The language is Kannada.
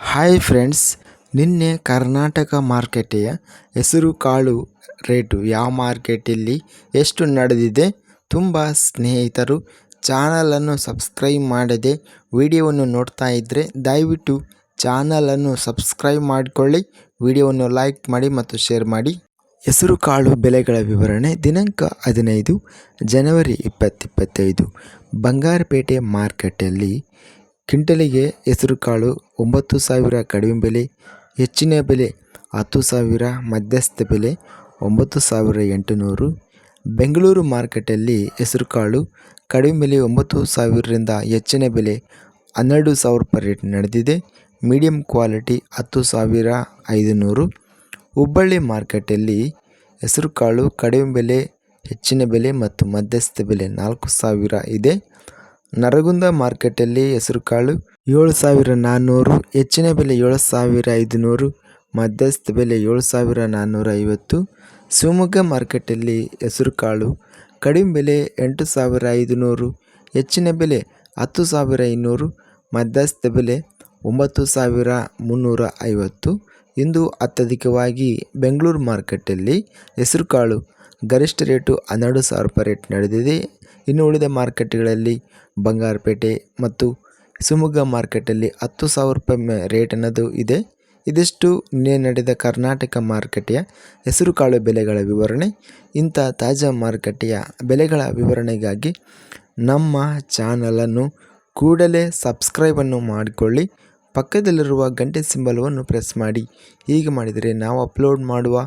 ಹಾಯ್ ಫ್ರೆಂಡ್ಸ್ ನಿನ್ನೆ ಕರ್ನಾಟಕ ಮಾರುಕಟ್ಟೆಯ ಹೆಸರುಕಾಳು ರೇಟು ಯಾವ ಮಾರ್ಕೆಟಲ್ಲಿ ಎಷ್ಟು ನಡೆದಿದೆ ತುಂಬ ಸ್ನೇಹಿತರು ಚಾನಲನ್ನು ಸಬ್ಸ್ಕ್ರೈಬ್ ಮಾಡದೆ ವಿಡಿಯೋವನ್ನು ನೋಡ್ತಾ ಇದ್ದರೆ ದಯವಿಟ್ಟು ಚಾನಲನ್ನು ಸಬ್ಸ್ಕ್ರೈಬ್ ಮಾಡಿಕೊಳ್ಳಿ, ವಿಡಿಯೋವನ್ನು ಲೈಕ್ ಮಾಡಿ ಮತ್ತು ಶೇರ್ ಮಾಡಿ. ಹೆಸರುಕಾಳು ಬೆಲೆಗಳ ವಿವರಣೆ ದಿನಾಂಕ ಹದಿನೈದು ಜನವರಿ ಇಪ್ಪತ್ತಿಪ್ಪತ್ತೈದು ಬಂಗಾರಪೇಟೆ ಮಾರುಕಟ್ಟೆಯಲ್ಲಿ ಕ್ವಿಂಟಲಿಗೆ ಹೆಸರುಕಾಳು ಒಂಬತ್ತು ಸಾವಿರ ಕಡಿಮೆ ಬೆಲೆ, ಹೆಚ್ಚಿನ ಬೆಲೆ ಹತ್ತು ಸಾವಿರ, ಮಧ್ಯಸ್ಥ ಬೆಲೆ ಒಂಬತ್ತು ಸಾವಿರ ಎಂಟುನೂರು. ಬೆಂಗಳೂರು ಮಾರುಕಟ್ಟೆಯಲ್ಲಿ ಹೆಸರುಕಾಳು ಕಡಿಮೆ ಬೆಲೆ ಒಂಬತ್ತು ಸಾವಿರದಿಂದ ಹೆಚ್ಚಿನ ಬೆಲೆ ಹನ್ನೆರಡು ಸಾವಿರ ರೂಪಾಯಿ ರೇಟ್ ನಡೆದಿದೆ. ಮೀಡಿಯಂ ಕ್ವಾಲಿಟಿ ಹತ್ತು ಸಾವಿರ ಐದುನೂರು. ಹುಬ್ಬಳ್ಳಿ ಮಾರುಕಟ್ಟೆಯಲ್ಲಿ ಹೆಸರುಕಾಳು ಕಡಿಮೆ ಬೆಲೆ, ಹೆಚ್ಚಿನ ಬೆಲೆ ಮತ್ತು ಮಧ್ಯಸ್ಥ ಬೆಲೆ ನಾಲ್ಕು ಸಾವಿರ ಇದೆ. ನರಗುಂದ ಮಾರ್ಕೆಟಲ್ಲಿ ಹೆಸರುಕಾಳು ಏಳು ಸಾವಿರ ನಾನ್ನೂರು ಹೆಚ್ಚಿನ ಬೆಲೆ ಏಳು ಸಾವಿರ ಐದುನೂರು, ಮಧ್ಯಸ್ಥ ಬೆಲೆ ಏಳು ಸಾವಿರ ನಾನ್ನೂರ ಐವತ್ತು, ಶಿವಮೊಗ್ಗ ಮಾರ್ಕೆಟಲ್ಲಿ ಹೆಸರುಕಾಳು ಕಡಿಮೆ ಬೆಲೆ ಎಂಟು ಸಾವಿರ ಐದುನೂರು, ಹೆಚ್ಚಿನ ಬೆಲೆ ಹತ್ತು ಸಾವಿರ ಇನ್ನೂರು, ಮಧ್ಯಸ್ಥ ಬೆಲೆ ಒಂಬತ್ತು ಸಾವಿರ ಮುನ್ನೂರ ಐವತ್ತು. ಇಂದು ಅತ್ಯಧಿಕವಾಗಿ ಬೆಂಗಳೂರು ಮಾರ್ಕೆಟಲ್ಲಿ ಹೆಸರುಕಾಳು ಗರಿಷ್ಠ ರೇಟು ಹನ್ನೆರಡು ಸಾವಿರ ರೂಪಾಯಿ ರೇಟ್ ನಡೆದಿದೆ. ಇನ್ನು ಉಳಿದ ಮಾರ್ಕೆಟ್ಗಳಲ್ಲಿ ಬಂಗಾರಪೇಟೆ ಮತ್ತು ಶಿವಮೊಗ್ಗ ಮಾರ್ಕೆಟಲ್ಲಿ ಹತ್ತು ಸಾವಿರ ರೂಪಾಯಿ ರೇಟ್ ಅನ್ನೋದು ಇದೆ. ಇದಿಷ್ಟು ನಿನ್ನೆ ನಡೆದ ಕರ್ನಾಟಕ ಮಾರುಕಟ್ಟೆಯ ಹೆಸರುಕಾಳು ಬೆಲೆಗಳ ವಿವರಣೆ. ಇಂಥ ತಾಜಾ ಮಾರುಕಟ್ಟೆಯ ಬೆಲೆಗಳ ವಿವರಣೆಗಾಗಿ ನಮ್ಮ ಚಾನಲನ್ನು ಕೂಡಲೇ ಸಬ್ಸ್ಕ್ರೈಬನ್ನು ಮಾಡಿಕೊಳ್ಳಿ. ಪಕ್ಕದಲ್ಲಿರುವ ಗಂಟೆ ಸಿಂಬಲವನ್ನು ಪ್ರೆಸ್ ಮಾಡಿ. ಹೀಗೆ ಮಾಡಿದರೆ ನಾವು ಅಪ್ಲೋಡ್ ಮಾಡುವ